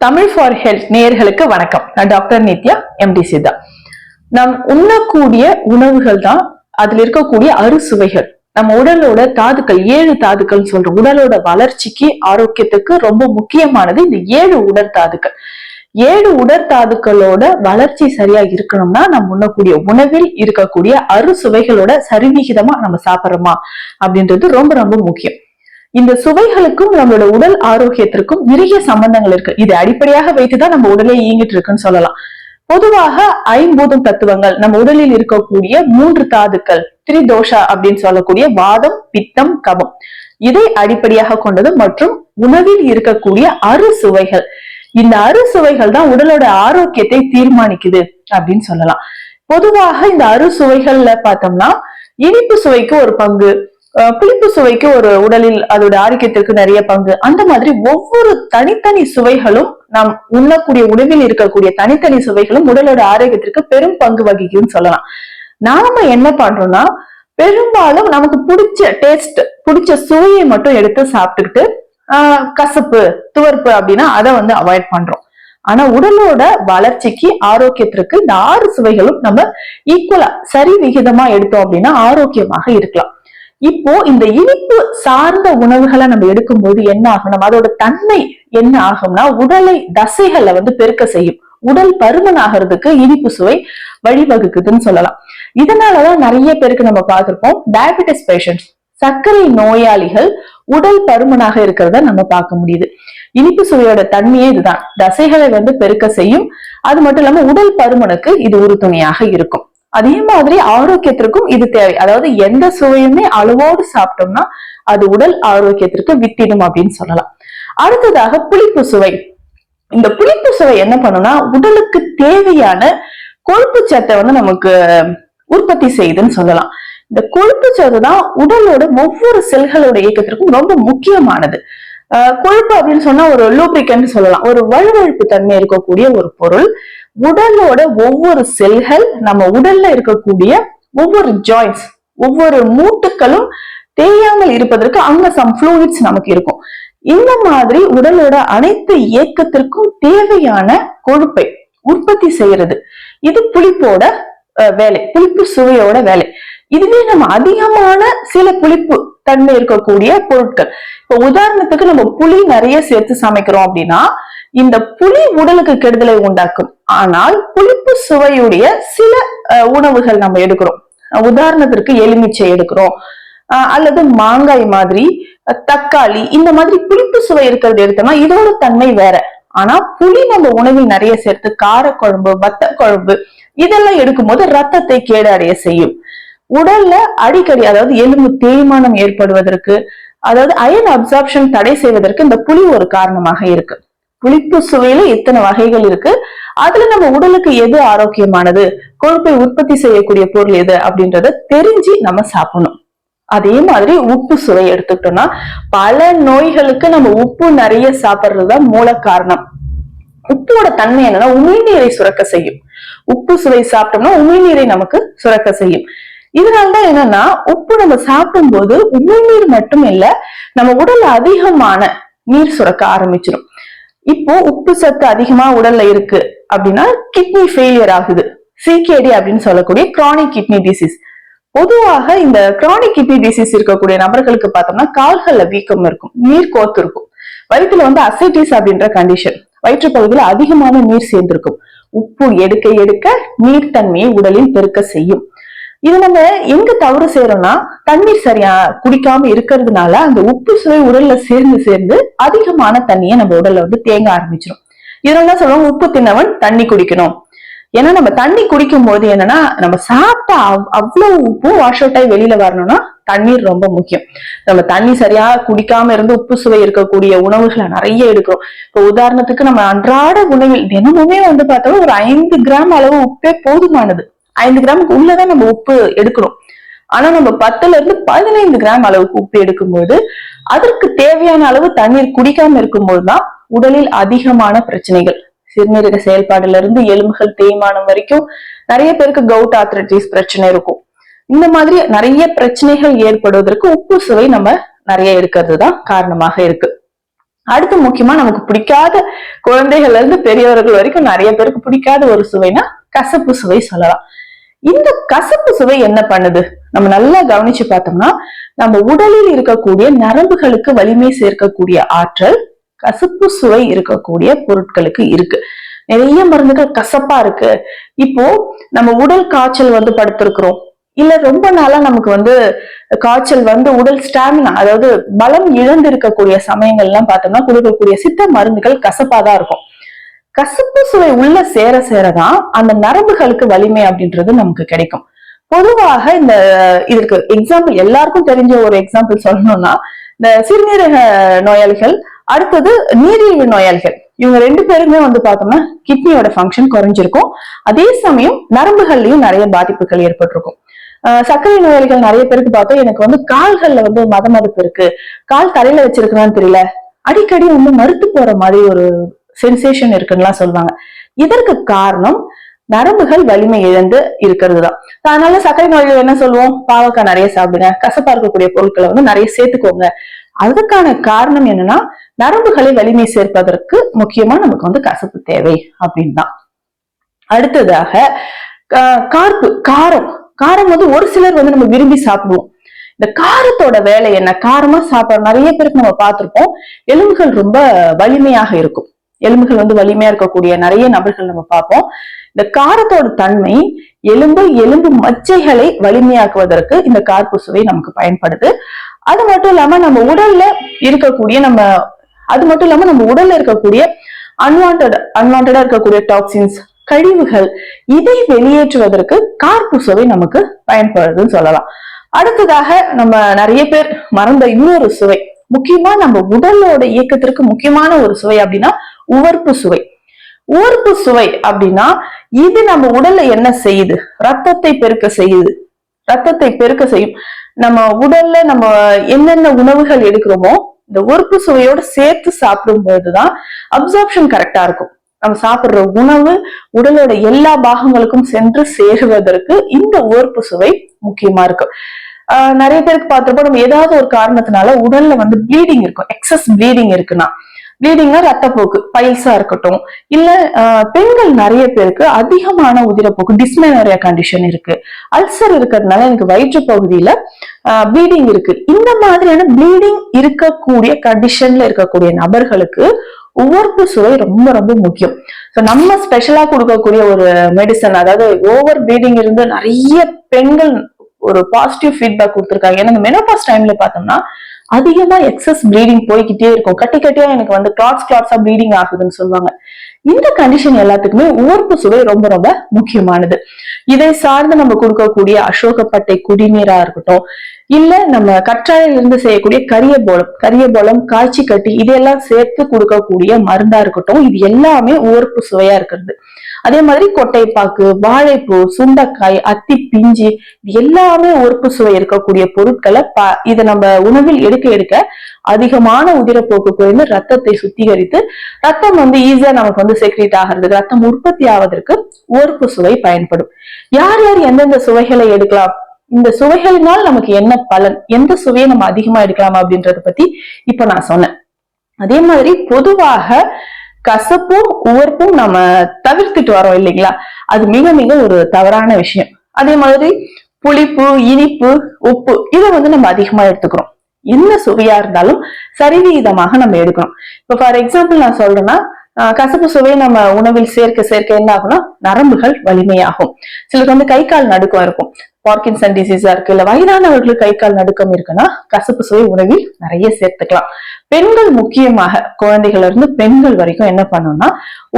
Tamil for health நேயர்களுக்கு வணக்கம். நான் டாக்டர் நித்யா எம்டி சிதா நாம் உண்ணக்கூடிய உணவுகள் தான் அதுல இருக்கக்கூடிய அறுசுவைகள். நம்ம உடலோட தாதுக்கள் ஏழு தாதுக்கள் சொல்றோம். உடலோட வளர்ச்சிக்கு ஆரோக்கியத்துக்கு ரொம்ப முக்கியமானது இந்த ஏழு உடற்தாதுக்கள் ஏழு உடற்தாதுக்களோட வளர்ச்சி சரியா இருக்கணும்னா நம்ம உண்ணக்கூடிய உணவில் இருக்கக்கூடிய அறுசுவைகளோட சரிவிகிதமா நம்ம சாப்பிடுறோமா அப்படின்றது ரொம்ப ரொம்ப முக்கியம். இந்த சுவைகளுக்கும் நம்மளோட உடல் ஆரோக்கியத்திற்கும் நிறைய சம்பந்தங்கள் இருக்கு. இது அடிப்படையாக வைத்துதான் நம்ம உடலே இயங்கிட்டு இருக்குன்னு சொல்லலாம். பொதுவாக ஐம்பூதம் தத்துவங்கள் நம்ம உடலில் இருக்கக்கூடிய மூன்று தாதுக்கள் திரிதோஷா அப்படின்னு சொல்லக்கூடிய வாதம் பித்தம் கபம். இதை அடிப்படையாக கொண்டது மற்றும் உணவில் இருக்கக்கூடிய அறுசுவைகள் இந்த அறுசுவைகள் தான் உடலோட ஆரோக்கியத்தை தீர்மானிக்குது அப்படின்னு சொல்லலாம். பொதுவாக இந்த அறுசுவைகள்ல பார்த்தோம்னா இனிப்பு சுவைக்கு ஒரு பங்கு புளிப்பு சுவைக்கு ஒரு உடலில் அதோட ஆரோக்கியத்திற்கு நிறைய பங்கு. அந்த மாதிரி ஒவ்வொரு தனித்தனி சுவைகளும் நாம் உண்ணக்கூடிய உணவில் இருக்கக்கூடிய தனித்தனி சுவைகளும் உடலோட ஆரோக்கியத்திற்கு பெரும் பங்கு வகிக்கும்னு சொல்லலாம். நாம என்ன பண்றோம்னா பெரும்பாலும் நமக்கு பிடிச்ச டேஸ்ட் பிடிச்ச சுவையை மட்டும் எடுத்து சாப்பிட்டுக்கிட்டு ஆஹ் கசப்பு துவர்ப்பு அப்படின்னா அதை வந்து அவாய்ட் பண்றோம். ஆனா உடலோட வளர்ச்சிக்கு ஆரோக்கியத்திற்கு இந்த ஆறு சுவைகளும் நம்ம ஈக்குவலா சரி விகிதமா எடுத்தோம் அப்படின்னா ஆரோக்கியமாக இருக்கலாம். இப்போ இந்த இனிப்பு சார்ந்த உணவுகளை நம்ம எடுக்கும்போது என்ன ஆகும் நம்ம அதோட தன்மை என்ன ஆகும்னா உடலை தசைகளை வந்து பெருக்க செய்யும். உடல் பருமன் ஆகிறதுக்கு இனிப்பு சுவை வழிவகுக்குதுன்னு சொல்லலாம். இதனாலதான் நிறைய பேருக்கு நம்ம பார்த்திருப்போம் டயபிட்டிஸ் பேஷண்ட்ஸ் சர்க்கரை நோயாளிகள் உடல் பருமனாக இருக்கிறத நம்ம பார்க்க முடியுது. இனிப்பு சுவையோட தன்மையே இதுதான். தசைகளை வந்து பெருக்க செய்யும். அது மட்டும் இல்லாம உடல் பருமனுக்கு இது உறுதுணையாக இருக்கும். அதே மாதிரி ஆரோக்கியத்திற்கும் இது தேவை. அதாவது எந்த சுவையுமே அளவோடு சாப்பிட்டோம்னா அது உடல் ஆரோக்கியத்திற்கு வித்திடும் அப்படின்னு சொல்லலாம். அடுத்ததாக புளிப்பு சுவை. இந்த புளிப்பு சுவை என்ன பண்ணும்னா உடலுக்கு தேவையான கொழுப்பு சத்தை வந்து நமக்கு உற்பத்தி செய்யுதுன்னு சொல்லலாம். இந்த கொழுப்பு சத்து தான் உடலோட ஒவ்வொரு செல்களோட இயக்கத்திற்கும் ரொம்ப முக்கியமானது. ஆஹ் கொழுப்பு அப்படின்னு சொன்னா ஒரு லூப்ரிகன்ட் சொல்லலாம். ஒரு வழுவழுப்பு தன்மை இருக்கக்கூடிய ஒரு பொருள். உடலோட ஒவ்வொரு செல்கள் நம்ம உடல்ல இருக்கக்கூடிய ஒவ்வொரு ஜாயின்ஸ் ஒவ்வொரு மூட்டுக்களும் தேயாமல் இருப்பதற்கு அங்க சம் ஃப்ளூயிட்ஸ் நமக்கு இருக்கும். இந்த மாதிரி உடலோட அனைத்து இயக்கத்திற்கும் தேவையான கொழுப்பை உற்பத்தி செய்யறது. இது புளிப்போட வேலை புளிப்பு சுவையோட வேலை. இதுவே நம்ம அதிகமான சில புளிப்பு தன்மை இருக்கக்கூடிய பொருட்கள். இப்ப உதாரணத்துக்கு நம்ம புளி நிறைய சேர்த்து சமைக்கிறோம் அப்படின்னா இந்த புளி உடலுக்கு கெடுதலை உண்டாக்கும். ஆனால் புளிப்பு சுவையுடைய சில உணவுகள் நம்ம எடுக்கிறோம். உதாரணத்திற்கு எலுமிச்சை எடுக்கிறோம். அல்லது மாங்காய் மாதிரி தக்காளி இந்த மாதிரி புளிப்பு சுவை இருக்கிறது எடுத்தோம்னா இதோட தன்மை வேற. ஆனா புளி நம்ம உணவில் நிறைய சேர்த்து காரக்குழம்பு வத்த குழம்பு இதெல்லாம் எடுக்கும்போது ரத்தத்தை கேடடைய செய்யும். உடல்ல அடிக்கடி அதாவது எலும்பு தேய்மானம் ஏற்படுவதற்கு அதாவது அயன் அப்சார்ப்ஷன் தடை செய்வதற்கு இந்த புளி ஒரு காரணமாக இருக்கு. புளிப்பு சுவையில இத்தனை வகைகள் இருக்கு. அதுல நம்ம உடலுக்கு எது ஆரோக்கியமானது? கொழுப்பை உற்பத்தி செய்யக்கூடிய பொருள் எது அப்படின்றத தெரிஞ்சு நம்ம சாப்பிடணும். அதே மாதிரி உப்பு சுவை எடுத்துக்கிட்டோம்னா பல நோய்களுக்கு நம்ம உப்பு நிறைய சாப்பிடுறதுதான் மூல காரணம். உப்போட தன்மை என்னன்னா உமிழ்நீரை சுரக்க செய்யும். உப்பு சுவை சாப்பிட்டோம்னா உமிழ்நீரை நமக்கு சுரக்க செய்யும். இதனால்தான் என்னன்னா உப்பு நம்ம சாப்பிடும்போது உமிழ்நீர் மட்டும் இல்ல நம்ம உடல் அதிகமான நீர் சுரக்க ஆரம்பிச்சிடும் இப்போ உப்பு சத்து அதிகமா உடல்ல இருக்கு அப்படின்னா கிட்னி ஃபெயிலியர் ஆகுது. சிகேடி அப்படின்னு சொல்லக்கூடிய கிரானிக் கிட்னி டிசீஸ் பொதுவாக இந்த கிரானிக் கிட்னி டிசீஸ் இருக்கக்கூடிய நபர்களுக்கு பார்த்தோம்னா கால்கள்ல வீக்கம் இருக்கும் நீர் கோத்து இருக்கும். வயிற்றுல வந்து அசைட்டிஸ் அப்படின்ற கண்டிஷன் வயிற்று பகுதியில் அதிகமான நீர் சேர்ந்திருக்கும். உப்பு எடுக்க எடுக்க நீர்த்தன்மையை உடலில் பெருக்க செய்யும். இது நம்ம எங்க தவறு செய்யறோம்னா தண்ணீர் சரியா குடிக்காம இருக்கிறதுனால அந்த உப்பு சுவை உடல்ல சேர்ந்து சேர்ந்து அதிகமான தண்ணியை நம்ம உடல்ல வந்து தேங்க ஆரம்பிச்சிடும் இதனால சொல்லுவாங்க உப்பு தின்னவன் தண்ணி குடிக்கணும். ஏன்னா நம்ம தண்ணி குடிக்கும் போது என்னன்னா நம்ம சாப்பிட்ட அவ்- அவ்வளவு உப்பும் வாஷ் அவுட் ஆகி வெளியில வரணும்னா தண்ணீர் ரொம்ப முக்கியம். நம்ம தண்ணி சரியா குடிக்காம இருந்து உப்பு சுவை இருக்கக்கூடிய உணவுகளை நிறைய எடுக்கிறோம். இப்போ உதாரணத்துக்கு நம்ம அன்றாட உணவில் தினமுமே வந்து பார்த்தோம்னா ஒரு ஐந்து கிராம் அளவு உப்பே போதுமானது. ஐந்து கிராமுக்கு உள்ளதான் நம்ம உப்பு எடுக்கணும். ஆனா நம்ம பத்துல இருந்து பதினைந்து கிராம் அளவுக்கு உப்பு எடுக்கும்போது அதற்கு தேவையான அளவு தண்ணீர் குடிக்காம இருக்கும்போது தான் உடலில் அதிகமான பிரச்சனைகள். சிறுநீரக செயல்பாடுல இருந்து எலும்புகள் தேய்மானம் வரைக்கும் நிறைய பேருக்கு கவுட் ஆத்ரட்டிஸ் பிரச்சனை இருக்கும். இந்த மாதிரி நிறைய பிரச்சனைகள் ஏற்படுவதற்கு உப்பு சுவை நம்ம நிறைய எடுக்கிறது தான் காரணமாக இருக்கு. அடுத்து முக்கியமா நமக்கு பிடிக்காத குழந்தைகள்ல இருந்து பெரியவர்கள் வரைக்கும் நிறைய பேருக்கு பிடிக்காத ஒரு சுவைனா கசப்பு சுவை சொல்லலாம். இந்த கசப்பு சுவை என்ன பண்ணுது? நம்ம நல்லா கவனிச்சு பார்த்தோம்னா நம்ம உடலில் இருக்கக்கூடிய நரம்புகளுக்கு வலிமை சேர்க்கக்கூடிய ஆற்றல் கசப்பு சுவை இருக்கக்கூடிய பொருட்களுக்கு இருக்கு. நிறைய மருந்துகள் கசப்பா இருக்கு. இப்போ நம்ம உடல் காய்ச்சல் வந்து படுத்திருக்கிறோம். இல்ல ரொம்ப நாளா நமக்கு வந்து காய்ச்சல் வந்து உடல் ஸ்டாமினா அதாவது பலம் இழந்து இருக்கக்கூடிய சமயங்கள்லாம் பார்த்தோம்னா கொடுக்கக்கூடிய சித்த மருந்துகள் கசப்பா தான் இருக்கும். கசப்பு சுவை உள்ள சேர சேரதான் அந்த நரம்புகளுக்கு வலிமை அப்படின்றது நமக்கு கிடைக்கும். பொதுவாக இந்த இதற்கு எக்ஸாம்பிள் எல்லாருக்கும் தெரிஞ்ச ஒரு எக்ஸாம்பிள் சொல்லணும்னா இந்த சிறுநீரக நோயாளிகள் அடுத்தது நீரிழிவு நோயாளிகள். இவங்க ரெண்டு பேருமே வந்து பார்த்தோம்னா கிட்னியோட ஃபங்க்ஷன் குறைஞ்சிருக்கும். அதே சமயம் நரம்புகள்லயும் நிறைய பாதிப்புகள் ஏற்பட்டிருக்கும். சர்க்கரை நோயாளிகள் நிறைய பேருக்கு பார்த்தோம் எனக்கு வந்து கால்கள்ல வந்து மத மதப்பு இருக்கு. கால் தலையில வச்சிருக்கலாம்னு தெரியல. அடிக்கடி வந்து மறுத்து போற மாதிரி ஒரு சென்சேஷன் இருக்குன்னு சொல்லுவாங்க. இதற்கு காரணம் நரம்புகள் வலிமை இழந்து இருக்கிறது தான் அதனால சர்க்கரை நோய்கள் என்ன சொல்லுவோம்? பாவக்காய் நிறைய சாப்பிடுங்க. கசப்பா இருக்கக்கூடிய பொருட்களை வந்து நிறைய சேர்த்துக்கோங்க. அதுக்கான காரணம் என்னன்னா நரம்புகளை வலிமை சேர்ப்பதற்கு முக்கியமா நமக்கு வந்து கசப்பு தேவை அப்படின்னு தான் அடுத்ததாக கார்ப்பு காரம். காரம் வந்து ஒரு சிலர் வந்து நம்ம விரும்பி சாப்பிடுவோம். இந்த காரத்தோட வேலை என்ன? காரமா சாப்பிட நிறைய பேருக்கு நம்ம பார்த்திருப்போம். எலும்புகள் ரொம்ப வலிமையாக இருக்கும். எலும்புகள் வந்து வலிமையா இருக்கக்கூடிய நிறைய நபர்கள் நம்ம பார்ப்போம். இந்த காரத்தோட தன்மை எலும்பு எலும்பு மச்சைகளை வலிமையாக்குவதற்கு இந்த கார்பூசுவை நமக்கு பயன்படுது. அது மட்டும் இல்லாம நம்ம உடல்ல இருக்கக்கூடிய நம்ம அது மட்டும் இல்லாம நம்ம உடல்ல இருக்கக்கூடிய அன்வான்ட் அன்வான்டா இருக்கக்கூடிய டாக்ஸின்ஸ் கழிவுகள் இதை வெளியேற்றுவதற்கு கார்ப்பு நமக்கு பயன்படுதுன்னு சொல்லலாம். அடுத்ததாக நம்ம நிறைய பேர் மறந்த இன்னொரு சுவை. முக்கியமா நம்ம உடலோட இயக்கத்திற்கு முக்கியமான ஒரு சுவை அப்படின்னா உவர்ப்பு சுவை. உவர்ப்பு சுவை அப்படின்னா இது நம்ம உடல்ல என்ன செய்யுது? ரத்தத்தை பெருக்க செய்யுது. ரத்தத்தை பெருக்க செய்யும். நம்ம உடல்ல நம்ம என்னென்ன உணவுகள் எடுக்கிறோமோ இந்த உறுப்பு சுவையோட சேர்த்து சாப்பிடும் போதுதான் அப்சார்ப்ஷன் கரெக்டா இருக்கும். நம்ம சாப்பிடுற உணவு உடலோட எல்லா பாகங்களுக்கும் சென்று சேருவதற்கு இந்த உறுப்பு சுவை முக்கியமா இருக்கு. ஆஹ் நிறைய பேருக்கு பார்த்துருப்போம் நம்ம ஏதாவது ஒரு காரணத்தினால உடல்ல வந்து ப்ளீடிங் இருக்கும். எக்ஸஸ் ப்ளீடிங் இருக்குன்னா. ப்ளீடிங்னா ரத்தப்போக்கு பைல்ஸா இருக்கட்டும். இல்ல பெண்கள் நிறைய பேருக்கு அதிகமான உதிரப்போக்கு டிஸ்மெனோரியா கண்டிஷன் இருக்கு. அல்சர் இருக்கிறதுனால எனக்கு வயிற்று பகுதியில ப்ளீடிங் இருக்கு. இந்த மாதிரியான ப்ளீடிங் இருக்கக்கூடிய கண்டிஷன்ல இருக்கக்கூடிய நபர்களுக்கு உவர்ப்பு சுவை ரொம்ப ரொம்ப முக்கியம். ஸோ நம்ம ஸ்பெஷலா கொடுக்கக்கூடிய ஒரு மெடிசன் அதாவது ஓவர் ப்ளீடிங் இருந்து நிறைய பெண்கள் ஒரு பாசிட்டிவ் ஃபீட்பேக் கொடுத்துருக்காங்க. ஏன்னா மெனோபாஸ் டைம்ல பார்த்தோம்னா அதிகமா எக்ஸஸ் ப்ளீடிங் போய்கிட்டே இருக்கும். கட்டி கட்டியா எனக்கு வந்து கிளாட்ஸ் கிளாட்ஸா ப்ளீடிங் ஆகுதுன்னு சொல்லுவாங்க. இந்த கண்டிஷன் எல்லாத்துக்குமே உவர்ப்பு சுவை ரொம்ப ரொம்ப முக்கியமானது. இதை சார்ந்து நம்ம கொடுக்கக்கூடிய அசோகப்பட்டை குடிநீரா இருக்கட்டும் இல்ல நம்ம கற்றாழையில இருந்து செய்யக்கூடிய கரிய போலம் கரிய போலம் காய்ச்சி கட்டி இதெல்லாம் சேர்த்து கொடுக்கக்கூடிய மருந்தா இருக்கட்டும் இது எல்லாமே உவர்ப்பு சுவையா இருக்கிறது. அதே மாதிரி கொட்டைப்பாக்கு வாழைப்பூ சுண்டக்காய் அத்தி பிஞ்சு இது எல்லாமே உறுப்பு சுவை இருக்கக்கூடிய பொருட்களை ப இதை நம்ம உணவில் எடுக்க எடுக்க அதிகமான உதிரப்போக்கு குறைந்து ரத்தத்தை சுத்திகரித்து ரத்தம் வந்து ஈஸியா நமக்கு வந்து செக்ரேட் ஆகிறதுக்கு ரத்தம் உற்பத்தி ஆவதற்கு உறுப்பு சுவை பயன்படும். யார் யார் எந்தெந்த சுவைகளை எடுக்கலாம்? இந்த சுவைகளினால் நமக்கு என்ன பலன் எந்த சுவையை நம்ம அதிகமா எடுக்கலாம் அப்படின்றத பத்தி இப்ப நான் சொன்னேன். அதே மாதிரி பொதுவாக கசப்பும் உவர்ப்பும் நம்ம தவிர்த்துட்டு வரோம் இல்லைங்களா? அது மிக மிக ஒரு தவறான விஷயம். அதே மாதிரி புளிப்பு இனிப்பு உப்பு இதை வந்து நம்ம அதிகமா எடுத்துக்கிறோம். என்ன சுவையா இருந்தாலும் சரிவிகிதமாக நம்ம எடுக்கணும் இப்ப ஃபார் எக்ஸாம்பிள் நான் சொல்றேன்னா கசப்பு சுவை நம்ம உணவில் சேர்க்க சேர்க்க என்ன ஆகும்னா நரம்புகள் வலிமையாகும். சிலருக்கு வந்து கை கால் நடுக்கம் இருக்கும். பார்க்கின்சன் டிசீஸா இருக்கு இல்ல வயதானவர்களுக்கு கை கால் நடுக்கம் இருக்குன்னா கசப்பு சுவை உணவில் நிறைய சேர்த்துக்கலாம். பெண்கள் முக்கியமாக குழந்தைகள் இருந்து பெண்கள் வரைக்கும் என்ன பண்ணணும்னா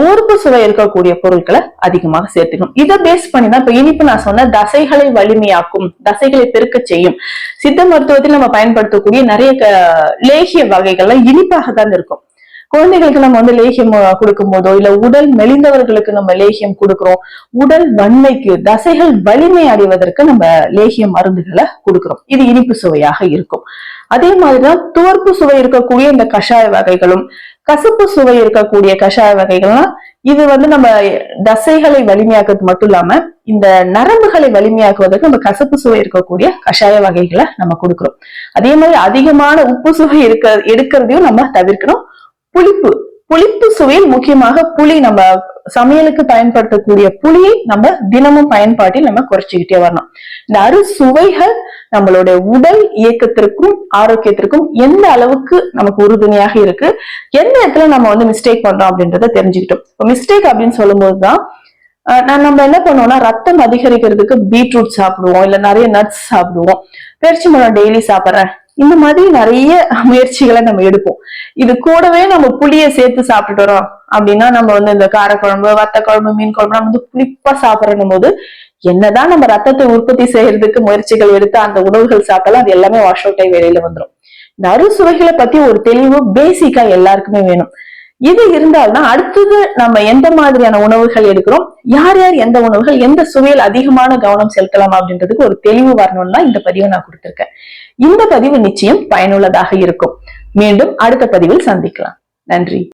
ஊர்ப்பு சுவை இருக்கக்கூடிய பொருட்களை அதிகமாக சேர்த்துக்கணும். இதை பேஸ் பண்ணி தான் இப்ப இனிப்பு நான் சொன்ன தசைகளை வலிமையாக்கும் தசைகளை பெருக்க செய்யும். சித்த மருத்துவத்தில் நம்ம பயன்படுத்தக்கூடிய நிறைய லேகிய வகைகள்லாம் இனிப்பாக தான் இருக்கும். குழந்தைகளுக்கு நம்ம வந்து லேகியம் கொடுக்கும் போதோ இல்ல உடல் மெலிந்தவர்களுக்கு நம்ம லேகியம் கொடுக்கிறோம் உடல் வன்மைக்கு தசைகள் வலிமை அடைவதற்கு நம்ம லேகியம் மருந்துகளை கொடுக்கிறோம். இது இனிப்பு சுவையாக இருக்கும். அதே மாதிரிதான் துவர்ப்பு சுவை இருக்கக்கூடிய இந்த கஷாய வகைகளும் கசப்பு சுவை இருக்கக்கூடிய கஷாய வகைகள்லாம் இது வந்து நம்ம தசைகளை வலிமையாக்குறது மட்டும் இல்லாம இந்த நரம்புகளை வலிமையாக்குவதற்கு நம்ம கசப்பு சுவை இருக்கக்கூடிய கஷாய வகைகளை நம்ம கொடுக்கிறோம். அதே மாதிரி அதிகமான உப்பு சுவை இருக்க எடுக்கிறதையும் நம்ம தவிர்க்கணும். புளிப்பு. புளிப்பு சுவையில் முக்கியமாக புளி நம்ம சமையலுக்கு பயன்படுத்தக்கூடிய புளியை நம்ம தினமும் பயன்பாட்டில் நம்ம குறைச்சிக்கிட்டே வரணும். இந்த அறு சுவைகள் நம்மளுடைய உடல் இயக்கத்திற்கும் ஆரோக்கியத்திற்கும் எந்த அளவுக்கு நமக்கு உறுதுணையாக இருக்கு எந்த இடத்துல நம்ம வந்து மிஸ்டேக் பண்றோம் அப்படின்றத தெரிஞ்சுக்கிட்டோம். மிஸ்டேக் அப்படின்னு சொல்லும்போதுதான் அஹ் நான் நம்ம என்ன பண்ணுவோம்னா ரத்தம் அதிகரிக்கிறதுக்கு பீட்ரூட் சாப்பிடுவோம் இல்ல நிறைய நட்ஸ் சாப்பிடுவோம். பெருச்சி மரம் டெய்லி சாப்பிடுறேன். இந்த மாதிரி நிறைய முயற்சிகளை நம்ம எடுப்போம். இது கூடவே நம்ம புளிய சேர்த்து சாப்பிட்டுட்டு வரோம் அப்படின்னா நம்ம வந்து இந்த காரக்குழம்பு வத்த குழம்பு மீன் குழம்பு நம்ம வந்து புளிப்பா சாப்பிடணும் போது என்னதான் நம்ம ரத்தத்தை உற்பத்தி செய்யறதுக்கு முயற்சிகள் எடுத்து அந்த உணவுகள் சாப்பிட்டாலும் அது எல்லாமே வாஷ் அவுட் ஆகி வெளியில வந்துடும் இந்த அறுசுவைகளை பத்தி ஒரு தெளிவு பேசிக்கா எல்லாருக்குமே வேணும். இது இருந்தால்தான் அடுத்தது நம்ம எந்த மாதிரியான உணவுகள் எடுக்கிறோம் யார் யார் எந்த உணவுகள் எந்த சுவையில் அதிகமான கவனம் செலுத்தலாம் அப்படின்றதுக்கு ஒரு தெளிவு வரணும்னா இந்த பதிவை நான் கொடுத்திருக்கேன். இந்த பதிவு நிச்சயம் பயனுள்ளதாக இருக்கும். மீண்டும் அடுத்த பதிவில் சந்திக்கலாம். நன்றி.